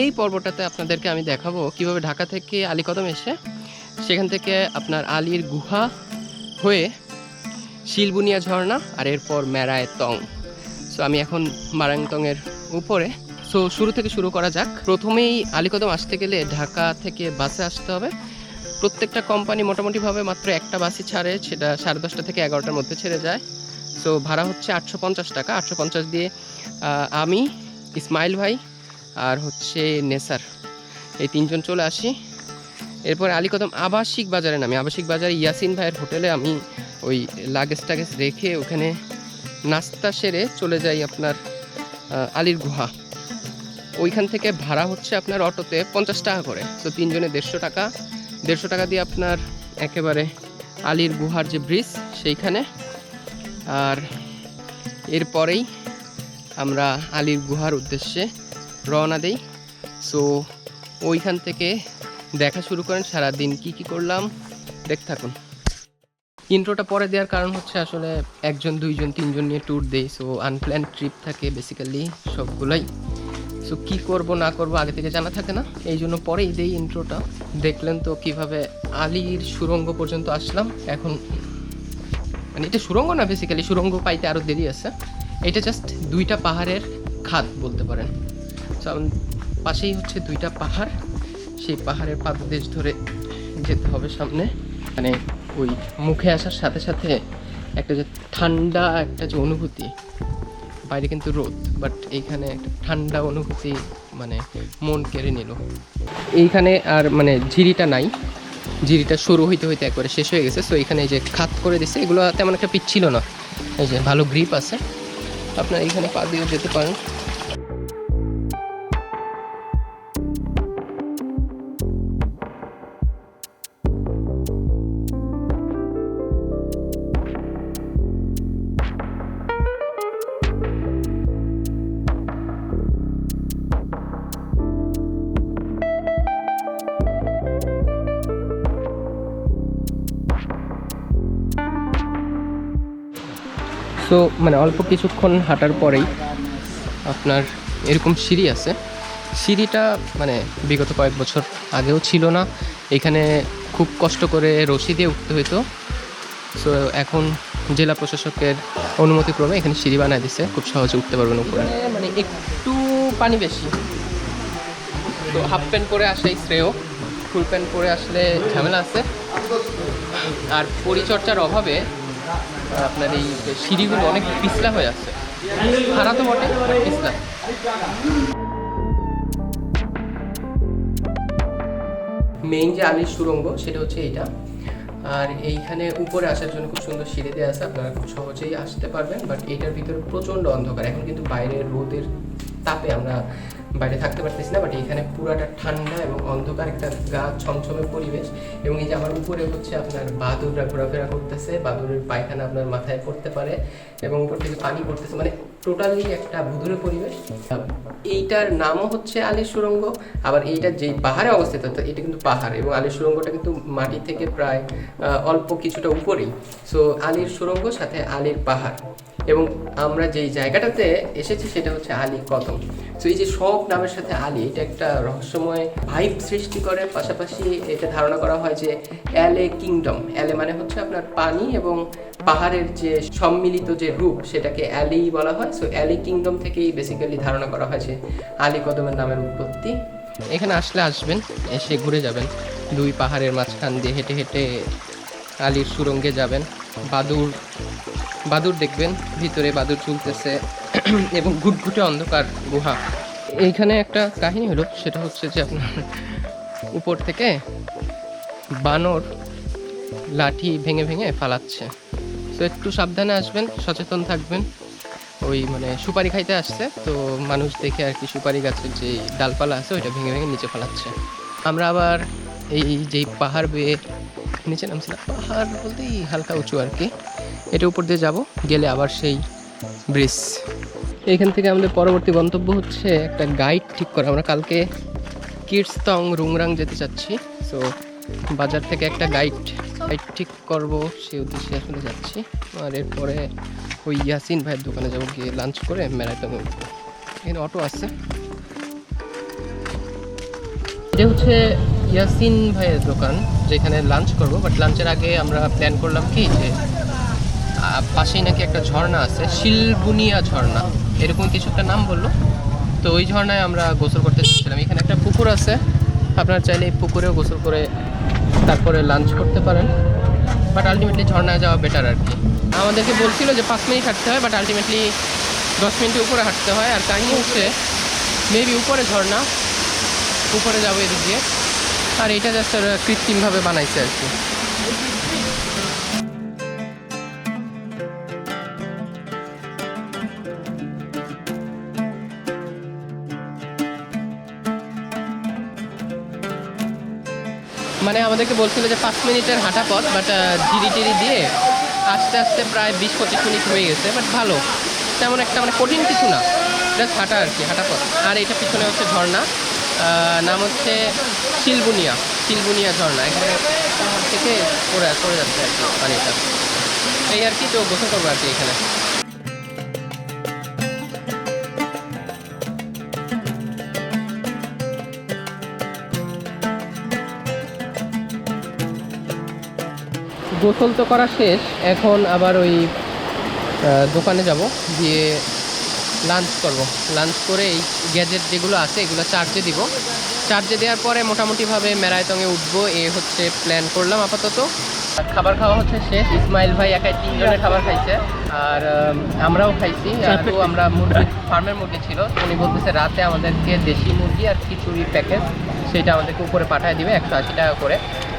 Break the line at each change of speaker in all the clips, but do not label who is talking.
এই পর্বটাতে আপনাদেরকে আমি দেখাবো কীভাবে ঢাকা থেকে আলীকদম এসে সেখান থেকে আপনার আলীর গুহা হয়ে শিলবুনিয়া ঝর্ণা আর এরপর মেরায় তং। সো আমি এখন মারাংতংয়ের উপরে। সো শুরু থেকে শুরু করা যাক। প্রথমেই আলীকদম আসতে গেলে ঢাকা থেকে বাসে আসতে হবে। প্রত্যেকটা কোম্পানি মোটামুটিভাবে মাত্র একটা বাসই ছাড়ে, সেটা সাড়ে দশটা থেকে এগারোটার মধ্যে ছেড়ে যায়। সো ভাড়া হচ্ছে আটশো পঞ্চাশ টাকা। আটশো পঞ্চাশ দিয়ে আমি, ইসমাইল ভাই আর হচ্ছে নেসার। এই তিনজন চলে আসি। এরপর আলীকদম আবাসিক বাজারে নামি। আবাসিক বাজারে ইয়াসিন ভাইয়ের হোটেলে আমি ওই লাগেজ টাগেজ রেখে ওখানে নাস্তা সেরে চলে যাই আপনার আলীর গুহা। ওইখান থেকে ভাড়া হচ্ছে আপনার অটোতে পঞ্চাশ টাকা করে। তো তিনজনে দেড়শো টাকা। দেড়শো টাকা দিয়ে আপনার একেবারে আলীর গুহার যে ব্রিজ সেইখানে। আর এরপরেই আমরা আলীর গুহার উদ্দেশ্যে রওনা দেই। সো ওইখান থেকে দেখা শুরু করেন, সারাদিন কি কি করলাম, দেখ থাকুন। ইন্ট্রোটা পরে দেওয়ার কারণ হচ্ছে আসলে একজন, দুইজন, তিনজন নিয়ে ট্যুর দেই। সো আনপ্ল্যান ট্রিপ থাকে বেসিক্যালি সবগুলাই। সো কী করব, না করব আগে থেকে জানা থাকে না। এই জন্য পরেই দেই ইন্ট্রোটা দেখলেন তো কীভাবে আলীর সুরঙ্গ পর্যন্ত আসলাম। এখন মানে এটা সুরঙ্গ না বেসিক্যালি সুরঙ্গ পাইতে আরও দেরি আছে। এটা জাস্ট দুইটা পাহাড়ের খাত বলতে পারেন। পাশেই হচ্ছে দুইটা পাহাড়। সেই পাহাড়ের পাদদেশ ধরে যেতে হবে সামনে। মানে ওই মুখে আসার সাথে সাথে একটা যে ঠান্ডা একটা যে অনুভূতি, বাইরে কিন্তু রোদ বাট এইখানে একটা ঠান্ডা অনুভূতি মানে মন কেড়ে নিল। এইখানে আর মানে ঝিরিটা নাই। ঝিরিটা শুরু হইতে হইতে একবারে শেষ হয়ে গেছে। সো এখানে এই যে খাত করে দিছে, এগুলো তেমন একটা পিচ্ছিল না। এই যে ভালো গ্রিপ আছে। আপনার এইখানে পা দিয়ে যেতে পারেন। সো মানে অল্প কিছুক্ষণ হাঁটার পরেই আপনার এরকম সিঁড়ি আছে। সিঁড়িটা মানে বিগত কয়েক বছর আগেও ছিল না। এখানে খুব কষ্ট করে রশি দিয়ে উঠতে হইতো। সো, এখন জেলা প্রশাসকের অনুমতিক্রমে এখানে সিঁড়ি বানায় দিছে। খুব সহজে উঠতে পারবেন উপরে। মানে একটু পানি বেশি। তো হাফ প্যান্ট পরে আসলেই শ্রেয়। ফুল প্যান্ট পরে আসলে ঝামেলা আছে। আর পরিচর্যার অভাবে আপনার এই সিঁড়িগুলো অনেক পিছলা হয়ে আছে। খারাপ তো বটে পিছলা। মেইন যে আলির সুরঙ্গ সেটা হচ্ছে এইটা। আর এইখানে উপরে আসার জন্য খুব সুন্দর সিঁড়ি দেওয়া আছে। আপনারা খুব সহজেই আসতে পারবেন, বাট এটার ভিতরে প্রচণ্ড অন্ধকার। এখন কিন্তু বাইরের রোদের তাপে আমরা বাইরে থাকতে পারতেছি না বাট এখানে পুরাটা ঠান্ডা এবং অন্ধকার একটা গা ছমছমে পরিবেশ। এবং এই যে আমার উপরে হচ্ছে আপনার বাদুররা ঘোরাফেরা করতেছে বাদুরের পায়খানা আপনার মাথায় পড়তে পারে এবং উপর থেকে পানি পড়তেছে মানে টোটালি একটা ভুতুরে পরিবেশ। এইটার নামও হচ্ছে আলির সুরঙ্গ, আবার এইটা যেই পাহাড়ে অবস্থিত এটা কিন্তু পাহাড় এবং আলির সুরঙ্গটা কিন্তু মাটি থেকে প্রায় অল্প কিছুটা উপরেই। সো আলির সুরঙ্গ সাথে আলির পাহাড়। এবং আমরা যেই জায়গাটাতে এসেছি সেটা হচ্ছে আলী কদম। তো এই যে সব নামের সাথে আলী, এটা একটা রহস্যময় ভাইব সৃষ্টি করে। পাশাপাশি এটা ধারণা করা হয় যে অ্যালে কিংডম। অ্যালে মানে হচ্ছে আপনার পানি এবং পাহাড়ের যে সম্মিলিত যে রূপ, সেটাকে অ্যালি বলা হয়। সো অ্যালি কিংডম থেকেই বেসিক্যালি ধারণা করা হয়েছে আলী কদমের নামের উৎপত্তি। এখানে আসলে আসবেন, এসে ঘুরে যাবেন। দুই পাহাড়ের মাঝখান দিয়ে হেঁটে হেঁটে আলীর সুরঙ্গে যাবেন। বাদুর বাদুর দেখবেন, ভিতরে বাদুর চলতেছে এবং ঘুটঘুটে অন্ধকার গুহা। এইখানে একটা কাহিনী হলো, সেটা হচ্ছে যে আপনার উপর থেকে বানর লাঠি ভেঙে ভেঙে ফালাচ্ছে। তো একটু সাবধানে আসবেন, সচেতন থাকবেন। ওই মানে সুপারি খাইতে আসছে, তো মানুষ দেখে আর কি সুপারি গাছের যে ডালপালা আছে, ওইটা ভেঙে ভেঙে নিচে ফেলাচ্ছে। আমরা আবার এই যেই পাহাড় বেয়ে নিচে নামছি না পাহাড় বলতেই হালকা উঁচু আর কি। এটা উপর দিয়ে যাব, গেলে আবার সেই ব্রিজ। এখান থেকে আমাদের পরবর্তী গন্তব্য হচ্ছে একটা গাইড ঠিক করা। আমরা কালকে কিডস্তং রুংরাং যেতে চাচ্ছি সো বাজার থেকে একটা গাইড গাইড ঠিক করব সেই উদ্দেশ্যে আসলে যাচ্ছি। আর এরপরে ওই ইয়াসিন ভাইয়ের দোকানে যাব, গিয়ে লাঞ্চ করে ম্যারাথন এখানে অটো আছে। এটা হচ্ছে ইয়াসিন ভাইয়ের দোকান, যেখানে লাঞ্চ করব। বাট লাঞ্চের আগে আমরা প্ল্যান করলাম কি যে পাশেই নাকি একটা ঝর্ণা আছে, শিলবুনিয়া ঝর্ণা। এরকম কিছু একটা নাম বলল। তো ওই ঝর্ণায় আমরা গোসল করতে চাচ্ছিলাম এখানে একটা পুকুর আছে। আপনার চাইলে এই পুকুরেও গোসল করে তারপরে লাঞ্চ করতে পারেন। বাট আলটিমেটলি ঝর্ণায় যাওয়া বেটার আর কি। আমাদেরকে বলছিল যে পাঁচ মিনিট হাঁটতে হয় বাট আলটিমেটলি দশ মিনিটের উপরে হাঁটতে হয়। আর কাহিনি হচ্ছে মেবি উপরে ঝর্ণা, উপরে যাব এদিক দিয়ে। আর এটা জাস্ট কৃত্রিমভাবে বানাইছে আর কি। মানে আমাদেরকে বলছিল যে পাঁচ মিনিটের হাঁটা পথ বাট জিরি টিরি দিয়ে আস্তে আস্তে প্রায় বিশ পঁচিশ মিনিট হয়ে গেছে বাট ভালো। তেমন একটা মানে কঠিন কিছু না জাস্ট হাঁটা আর কি, হাঁটা পথ। আর এটা পিছনে হচ্ছে ঝর্ণা নাম হচ্ছে শিলবুনিয়া শিলবুনিয়া ঝর্ণা। এখানে থেকে পড়ে পড়ে যাচ্ছে আর কি পানিটা এই আর কি তো গোসল করব আর কি এখানে। গোসল তো করা শেষ এখন আবার ওই দোকানে যাব গিয়ে লাঞ্চ করব। লাঞ্চ করে এই গ্যাজেট যেগুলো আছে এগুলো চার্জে দিব। চার্জে দেওয়ার পরে মোটামুটিভাবে মেরায়তঙে উঠবো এ হচ্ছে প্ল্যান করলাম আপাতত। খাবার খাওয়া হচ্ছে শেষ। ইসমাইল ভাই একাই তিনজনের খাবার খাইছে। আর আমরাও খাইছি। আরও আমরা মুরগি ফার্মের মুরগি ছিল। উনি বলতেছে রাতে আমাদেরকে দেশি মুরগি আর খিচুড়ি প্যাকেজ সেটা আমাদেরকে উপরে পাঠিয়ে দিবে, একশো আশি টাকা করে।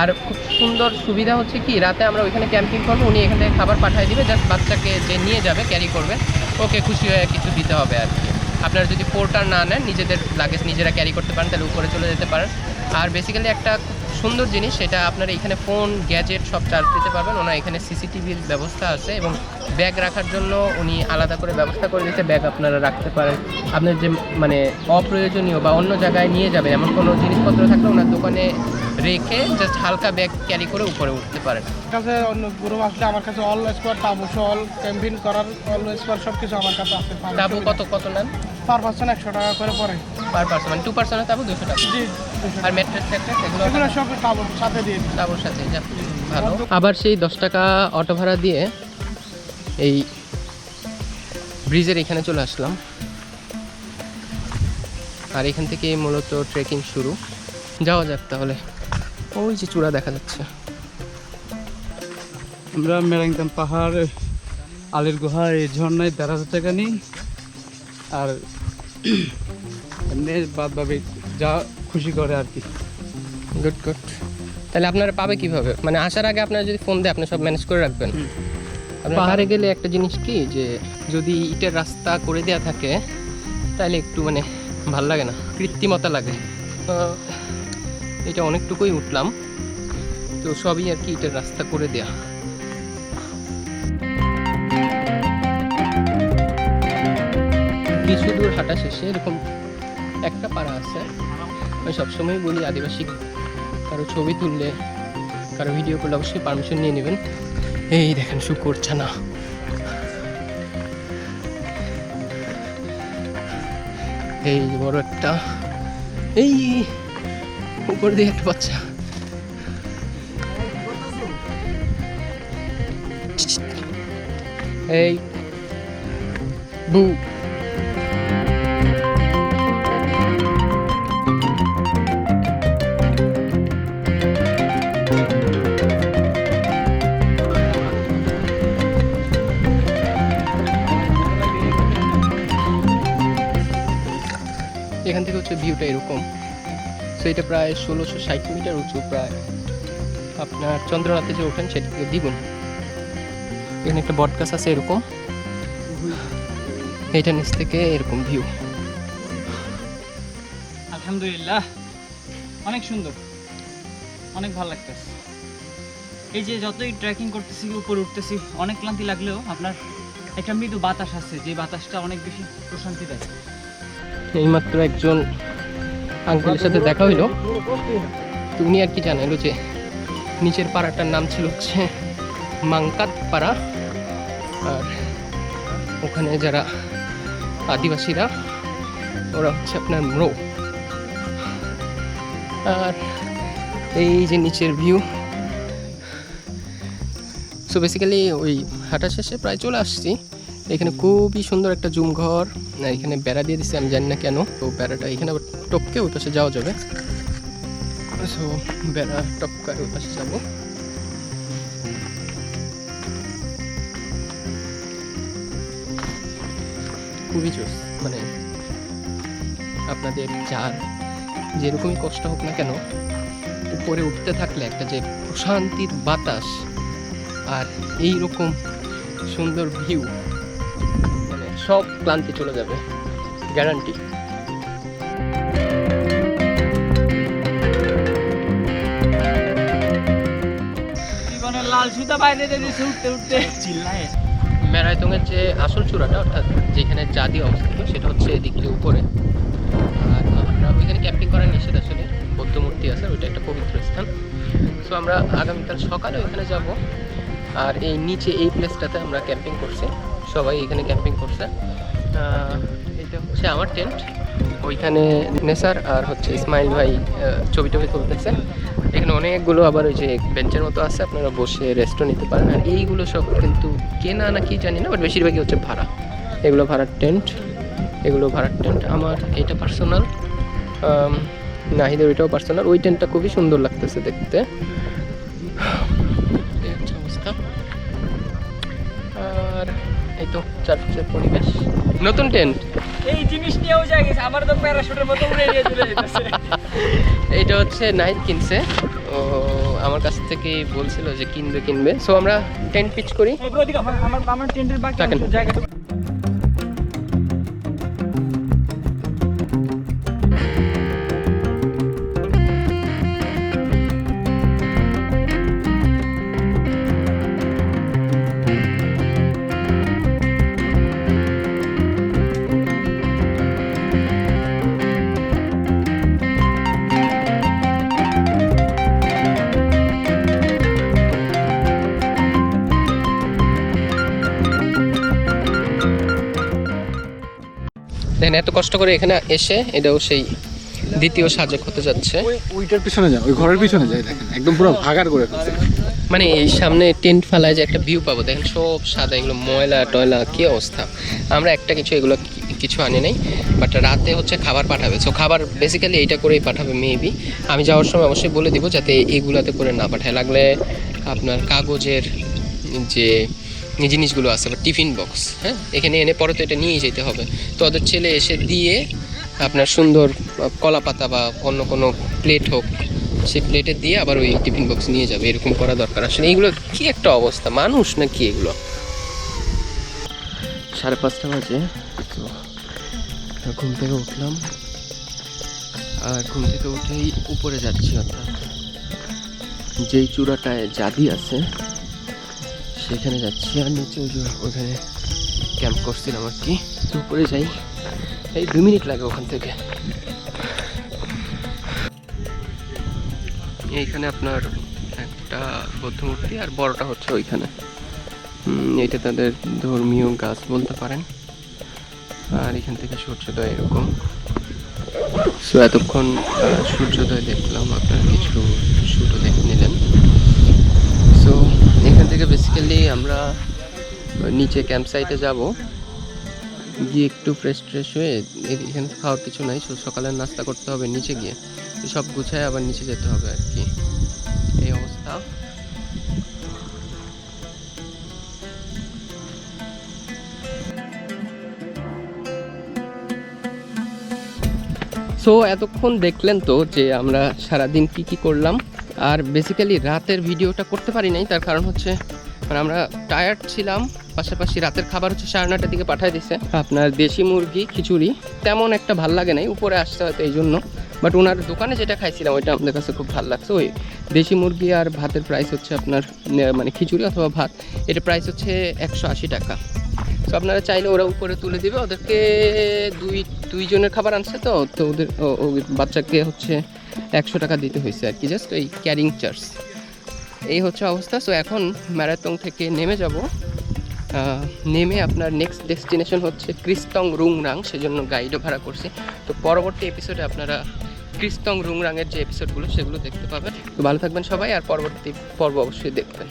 আর খুব সুন্দর সুবিধা হচ্ছে কি, রাতে আমরা ওইখানে ক্যাম্পিং করব, উনি এখান থেকে খাবার পাঠিয়ে দিবে, জাস্ট বাচ্চাকে যে নিয়ে যাবে, ক্যারি করবে, ওকে খুশি হয়ে কিছু দিতে হবে আর কি। আপনারা যদি পোর্টার না নেন, নিজেদের লাগেজ নিজেরা ক্যারি করতে পারেন, তাহলে উপরে চলে যেতে পারেন। আর বেসিক্যালি একটা সুন্দর জিনিস সেটা আপনারা এখানে ফোন গ্যাজেট সব চার্জ দিতে পারবেন। ওনার এখানে সিসিটিভির ব্যবস্থা আছে এবং ব্যাগ রাখার জন্য উনি আলাদা করে ব্যবস্থা করে দিয়েছে। ব্যাগ আপনারা রাখতে পারেন। আপনার যে মানে অপ্রয়োজনীয় বা অন্য জায়গায় নিয়ে যাবেন এমন কোনো জিনিসপত্র থাকলে ওনার দোকানে রেখে জাস্ট হালকা ব্যাগ ক্যারি করে উপরে উঠতে পারেন।
কাছে অন্য গ্রুপ আসলে আমার কাছে অল স্কোয়ার তাবু সল ক্যাম্পিং করার অল স্কোয়ার সব কিছু আমার কাছে আছে।
তাবু কত কত নেন?
পার পার্সন একশো টাকা করে পড়ে।
পার পার্সন মানে টু পার্সনের তাবু দুশো টাকা।
জি
আর এগুলো
এগুলো সব তাবুর সাথে দিয়ে দিই।
তাবুর সাথে যা ভালো। আবার সেই দশ টাকা অটো ভাড়া দিয়ে এই ব্রিজের এখানে চলে আসলাম। আর এখান থেকে মূলত ট্রেকিং শুরু। যাওয়া যাক তাহলে। ওই যে চূড়া দেখা যাচ্ছে।
আমরা মেরাংতাম পাহাড় আলের গুহা এই ঝর্ণায় দেড় হাজার টাকা নিই। আর এমনি বাদ ভাবে যা খুশি করে আর কি।
গুড গুড তাহলে আপনারা পাবে কীভাবে? মানে আসার আগে আপনারা যদি ফোন দেয় আপনি সব ম্যানেজ করে রাখবেন। পাহাড়ে গেলে একটা জিনিস কি যে যদি ইটের রাস্তা করে দেওয়া থাকে তাহলে একটু মানে ভালো লাগে না কৃত্রিমতা লাগে। এটা অনেকটুকুই উঠলাম। তো সবই আর কি ইটের রাস্তা করে দেয়া। কিছু দূর হাঁটা শেষে এরকম একটা পাড়া আছে। আমি সবসময় বলি আদিবাসী কারও ছবি তুললে, কারও ভিডিও করলে অবশ্যই পারমিশন নিয়ে নেবেন। এই দেখেন শুকুর ছানা। এই বড় একটা, এই উপর দিয়ে একটা বাচ্চা। এই, বু এরকম সো এটা প্রায় ষোলোশো ষাট মিটার উঁচু প্রায় আপনার চন্দ্রনাথে যে ওঠেন সেটা থেকে দ্বিগুণ। এখানে একটা বটগাছ আছে এরকম। এইটা নিচ থেকে এরকম ভিউ
আলহামদুলিল্লাহ অনেক সুন্দর। অনেক ভালো লাগতেছে। এই যে যতই ট্রেকিং করতেছি উপরে উঠতেছি অনেক ক্লান্তি লাগলেও আপনার একটা মৃদু বাতাস আছে যে বাতাসটা অনেক বেশি প্রশান্তি দেয়।
এইমাত্র একজন আঙ্কেলের সাথে দেখা হইল। তো উনি আর কি জানাইলো যে নিচের পাড়াটার নাম ছিল হচ্ছে মাংকাত পাড়া আর ওখানে যারা আদিবাসীরা, ওরা হচ্ছে আপনার ম্রো। আর এই যে নিচের ভিউ সো বেসিক্যালি ওই হাঁটা শেষে প্রায় চলে আসছি। এখানে খুবই সুন্দর একটা জুম ঘর। এখানে বেড়া দিয়ে দিচ্ছে আমি জানি না কেন। তো বেড়াটা এখানে আবার টপকে ওই পাশে যাওয়া যাবে। সো বেড়া টপকায় ওই পাশে যাব। খুবই জোস মানে আপনাদের যার যেরকমই কষ্ট হোক না কেন, উপরে উঠতে থাকলে একটা যে প্রশান্তির বাতাস আর এই রকম সুন্দর ভিউ সব ক্লান্তি চলে যাবে গ্যারান্টি
লাল সুতা বাইরে দিয়েছে উঠতে উঠতে। চিল্লায়।
যে আসল চূড়াটা অর্থাৎ যেখানে জাদি অবস্থিত সেটা হচ্ছে এদিক দিয়ে উপরে। আর আমরা ওইখানে ক্যাম্পিং করার নিষেধ আসলে বৌদ্ধ মূর্তি আছে ওইটা একটা পবিত্র স্থান। সো আমরা আগামীকাল সকালে ওইখানে যাব। আর এই নিচে এই প্লেসটাতে আমরা ক্যাম্পিং করছি। সবাই এখানে ক্যাম্পিং করছে। এটা হচ্ছে আমার টেন্ট। ওইখানে নেসার আর হচ্ছে ইসমাইল ভাই ছবি টবি তুলতেছে। এখানে অনেকগুলো আবার ওই যে বেঞ্চের মতো আছে, আপনারা বসে রেস্টও নিতে পারেন। আর এইগুলো সব কিন্তু কেনা না কি জানি না বাট বেশিরভাগই হচ্ছে ভাড়া। এগুলো ভাড়ার টেন্ট, এগুলো ভাড়ার টেন্ট। আমার এটা পার্সোনাল নাহিদের ওইটাও পার্সোনাল ওই টেন্টটা খুবই সুন্দর লাগতেছে দেখতে। পরিবেশ। নতুন টেন্ট
এই জিনিস নিয়েও যায় গেছে আমার তো প্যারাশুটের মতো উড়ে নিয়ে চলে যেতেছে।
এইটা হচ্ছে নাইট কিনছে। ও আমার কাছ থেকে বলছিল যে কিনবে কিনবে। সো আমরা টেন্ট পিচ করি।
আমার আমার টেন্টের বাকি। জায়গাটা
দেখেন এত কষ্ট করে এখানে এসে এটাও সেই দ্বিতীয় সাজেক হতে যাচ্ছে।
ওইটার পিছনে যাও ওই ঘরের পিছনে যাই দেখেন একদম পুরো ভাগার করে ফেলছে।
মানে এই সামনে টেন্ট ফালায় যে একটা ভিউ পাবো দেখেন সব সাদা এগুলো ময়লা টয়লা কি অবস্থা? আমরা একটা কিছু এগুলো কিছু আনি নাই বাট রাতে হচ্ছে খাবার পাঠাবে। সো খাবার বেসিক্যালি এইটা করেই পাঠাবে মেবি আমি যাওয়ার সময় অবশ্যই বলে দিব যাতে এইগুলাতে করে না পাঠায়। লাগলে আপনার কাগজের যে জিনিসগুলো আছে বা টিফিন বক্স হ্যাঁ? এখানে এনে পরে তো এটা নিয়ে যেতে হবে। তো ওদের ছেলে এসে দিয়ে আপনার সুন্দর কলা পাতা বা অন্য কোনো প্লেট হোক, সেই প্লেটে দিয়ে আবার ওই টিফিন বক্স নিয়ে যাবে, এরকম করা দরকার আসলে এইগুলো কি একটা অবস্থা? মানুষ না কি এগুলো? সাড়ে পাঁচটা বাজে, তো ঘুম থেকে উঠলাম। আর ঘুম থেকে উঠেই উপরে যাচ্ছি, অর্থাৎ যেই চূড়াটায় জাদি আছে সেখানে যাচ্ছি আর নিচে ওই যে ওখানে ক্যাম্প করছিলাম আর কি। উপরে যাই। এই দু মিনিট লাগে ওখান থেকে। এইখানে আপনার একটা বৌদ্ধ মূর্তি আর বড়টা হচ্ছে ওইখানে। এটা তাদের ধর্মীয় গাছ বলতে পারেন। আর এখান থেকে সূর্যোদয় এরকম। সো এতক্ষণ সূর্যোদয় দেখলাম, আপনার কিছু শুটও দেখে নিলেন। এখান থেকে বেসিক্যালি আমরা নিচে ক্যাম্প সাইটে যাব। গিয়ে একটু ফ্রেশ ট্রেশ হয়ে এখানে খাওয়ার কিছু নাই সকালের নাস্তা করতে হবে নিচে গিয়ে। সব গুছায় আবার নিচে যেতে হবে আর কি। এই অবস্থা। সো এতক্ষণ দেখলেন তো যে আমরা সারাদিন কি কি করলাম। আর বেসিক্যালি রাতের ভিডিওটা করতে পারি নাই, তার কারণ হচ্ছে মানে আমরা টায়ার্ড ছিলাম, পাশাপাশি রাতের খাবার হচ্ছে সাড়ে নটার দিকে পাঠাই দিছে। আপনার দেশি মুরগি, খিচুড়ি, তেমন একটা ভালো লাগে নাই, উপরে আসতে হয়তো এই জন্য। বাট ওনার দোকানে যেটা খাইছিলাম, ওইটা আমাদের কাছে খুব ভালো লাগছে। ওই দেশি মুরগি আর ভাতের প্রাইস হচ্ছে আপনার মানে খিচুড়ি অথবা ভাত এটা প্রাইস হচ্ছে একশো আশি টাকা। তো আপনারা চাইলে ওরা উপরে তুলে দিবে, ওদেরকে দুই, দুইজনের খাবার আনছে তো তো ওদের বাচ্চাকে হচ্ছে একশো টাকা দিতে হয়েছে আর কি জাস্ট এই ক্যারিং চার্জ এই হচ্ছে অবস্থা সো এখন ম্যারাথন থেকে নেমে যাব। নেমে আপনার নেক্সট ডেস্টিনেশন হচ্ছে ক্রিস্তং রুংরাং সেজন্য গাইডও ভাড়া করছি। তো পরবর্তী এপিসোডে আপনারা ক্রিস্তং রুংরাঙের যে এপিসোডগুলো সেগুলো দেখতে পাবেন। তো ভালো থাকবেন সবাই, আর পরবর্তী পর্ব অবশ্যই দেখবেন।